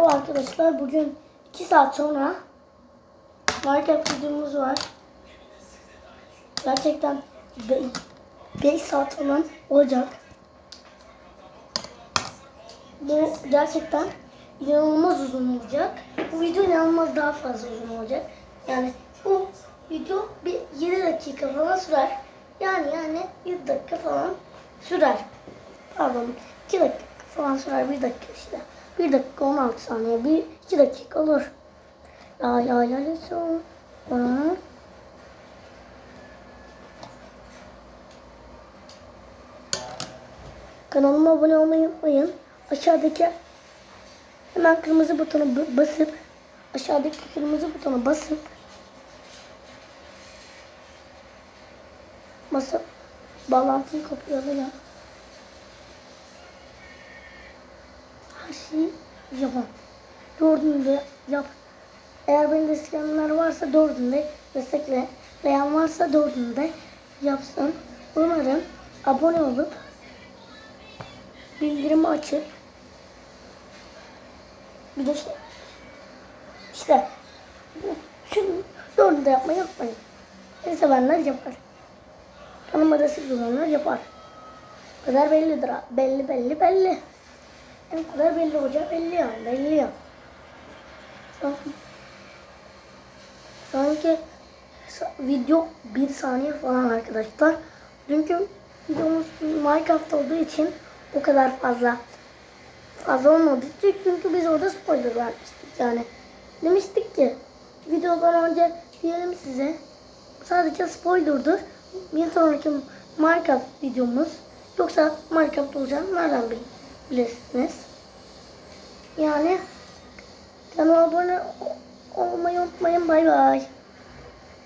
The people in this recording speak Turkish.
Merhaba arkadaşlar bugün 2 saat sonra Minecraft videomuz var. Gerçekten 5 saat falan olacak. Bu gerçekten inanılmaz uzun olacak. Bu video inanılmaz daha fazla uzun olacak. Yani bu video bir 7 dakika falan sürer. Yani yani 7 dakika falan sürer. Pardon 2 dakika falan sürer 1 dakika işte. 1 dakika 16 saniye. 1 2 dakika olur. La la la la son. Hı. Kanalıma abone olmayı unutmayın. Aşağıdaki hemen kırmızı butona b- basıp aşağıdaki kırmızı butona basıp basıp bağlantıyı kopyalayın. Her şeyi yapın. Dördünü yap. Eğer beni destekleyenler varsa dördünü de destekleyen varsa dördünü yapsın. Umarım abone olup bildirimi açıp bir de şey, işte şu dördünü de yapmayı unutmayın. Beni sevenler yapar. Kanalıma destek olanlar yapar. Kadar bellidir. Belli belli belli. Bu kadar belli olacağı belli yani. Belli ya. Sanki, sanki sa- video bir saniye falan arkadaşlar. Dünkü videomuz Minecraft olduğu için o kadar fazla fazla olmadı. Çünkü biz orada spoiler vermiştik yani. Demiştik ki videodan önce diyelim size sadece spoiler'dır. Bir sonraki Minecraft videomuz yoksa Minecraft olacağını nereden bil- bilirsiniz? Yani kanala abone olmayı unutmayın. Bay bay.